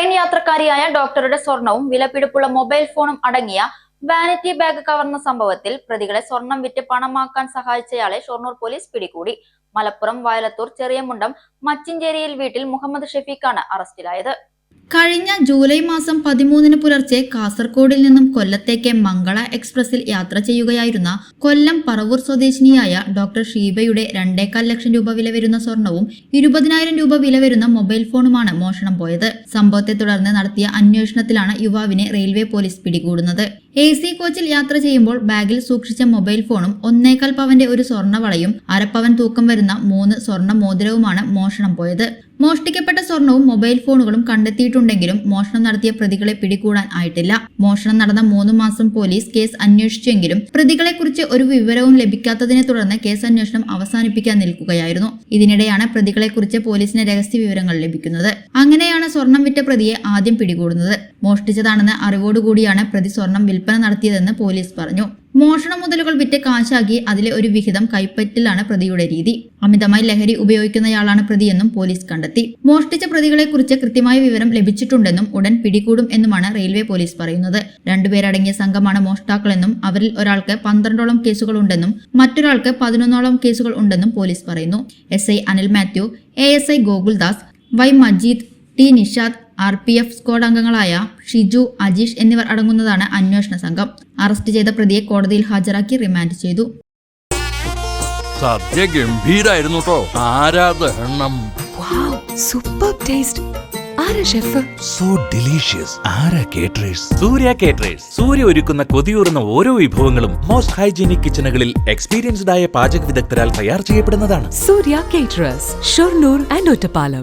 Train യാത്രക്കാരിയായ ഡോക്ടറുടെ സ്വർണവും വിലപിടിപ്പുള്ള മൊബൈൽ ഫോണും അടങ്ങിയ വാനിറ്റി ബാഗ് കവർന്ന സംഭവത്തിൽ പ്രതികളെ സ്വർണം വിറ്റ് പണമാക്കാൻ സഹായിച്ചയാളെ ഷൊർണൂർ പോലീസ് പിടികൂടി. മലപ്പുറം വയലത്തൂർ ചെറിയമുണ്ടം മച്ചിഞ്ചേരിയിൽ വീട്ടിൽ മുഹമ്മദ് ഷെഫീഖാണ് അറസ്റ്റിലായത്. കഴിഞ്ഞ ജൂലൈ മാസം പതിമൂന്നിന് പുലർച്ചെ കാസർകോടിൽ നിന്നും കൊല്ലത്തേക്ക് മംഗള എക്സ്പ്രസിൽ യാത്ര ചെയ്യുകയായിരുന്ന കൊല്ലം പറവൂർ സ്വദേശിനിയായ ഡോക്ടർ ഷീബയുടെ രണ്ടേകാൽ ലക്ഷം രൂപ വില വരുന്ന സ്വർണവും ഇരുപതിനായിരം രൂപ വില വരുന്ന മൊബൈൽ ഫോണുമാണ് മോഷണം പോയത്. സംഭവത്തെ തുടർന്ന് നടത്തിയ അന്വേഷണത്തിലാണ് യുവാവിനെ റെയിൽവേ പോലീസ് പിടികൂടുന്നത്. എ സി കോച്ചിൽ യാത്ര ചെയ്യുമ്പോൾ ബാഗിൽ സൂക്ഷിച്ച മൊബൈൽ ഫോണും ഒന്നേകാൽ പവന്റെ ഒരു സ്വർണവളയും അരപ്പവൻ തൂക്കം വരുന്ന മൂന്ന് സ്വർണ മോതിരവുമാണ് മോഷണം പോയത്. മോഷ്ടിക്കപ്പെട്ട സ്വർണവും മൊബൈൽ ഫോണുകളും കണ്ടെത്തിയിട്ടുണ്ടെങ്കിലും മോഷണം നടത്തിയ പ്രതികളെ പിടികൂടാൻ ആയിട്ടില്ല. മോഷണം നടന്ന മൂന്ന് മാസം പോലീസ് കേസ് അന്വേഷിച്ചെങ്കിലും പ്രതികളെക്കുറിച്ച് ഒരു വിവരവും ലഭിക്കാത്തതിനെ തുടർന്ന് കേസ് അന്വേഷണം അവസാനിപ്പിക്കാൻ നിൽക്കുകയായിരുന്നു. ഇതിനിടെയാണ് പ്രതികളെക്കുറിച്ച് പോലീസിന് രഹസ്യ വിവരങ്ങൾ ലഭിക്കുന്നത്. അങ്ങനെയാണ് സ്വർണം വിറ്റ പ്രതിയെ ആദ്യം പിടികൂടുന്നത്. മോഷ്ടിച്ചതാണെന്ന് അറിവോടുകൂടിയാണ് പ്രതി സ്വർണം വിൽപ്പന നടത്തിയതെന്ന് പോലീസ് പറഞ്ഞു. മോഷണ മുതലുകൾ വിറ്റ് കാശാക്കി അതിലെ ഒരു വിഹിതം കൈപ്പറ്റലാണ് പ്രതിയുടെ രീതി. അമിതമായി ലഹരി ഉപയോഗിക്കുന്നയാളാണ് പ്രതിയെന്നും പോലീസ് കണ്ടെത്തി. മോഷ്ടിച്ച പ്രതികളെക്കുറിച്ച് കൃത്യമായ വിവരം ലഭിച്ചിട്ടുണ്ടെന്നും ഉടൻ പിടികൂടും എന്നുമാണ് റെയിൽവേ പോലീസ് പറയുന്നത്. രണ്ടുപേരടങ്ങിയ സംഘമാണ് മോഷ്ടാക്കളെന്നും അവരിൽ ഒരാൾക്ക് പന്ത്രണ്ടോളം കേസുകൾ ഉണ്ടെന്നും മറ്റൊരാൾക്ക് പതിനൊന്നോളം കേസുകൾ ഉണ്ടെന്നും പോലീസ് പറയുന്നു. S Anil Mathew A S I Gokuldas Y Majeed T Nishad R P F squad അംഗങ്ങളായ ഷിജു അജീഷ് എന്നിവർ അടങ്ങുന്നതാണ് അന്വേഷണ സംഘം. അറസ്റ്റ് ചെയ്ത പ്രതിയെ കോടതിയിൽ ഹാജരാക്കി റിമാൻഡ് ചെയ്തു. സദ്യ ഗംഭീരായിരുന്നു ആരാധനം സൂപ്പർ ടേസ്റ്റ്. ആരാ ഷെഫ്? So delicious. ആരാ കേറ്ററേഴ്സ്? സൂര്യ കേറ്ററേഴ്സ്. സൂര്യ ഒരുക്കുന്ന കൊതിയൂറുന്ന ഓരോ വിഭവങ്ങളും മോസ്റ്റ് ഹൈജീനിക് കിച്ചണുകളിൽ എക്സ്പീരിയൻസ്ഡ് ആയ പാചക വിദഗ്ധരാൽ തയ്യാർ ചെയ്യപ്പെടുന്നതാണ്. Surya caterers Shoranur and Ottapalam.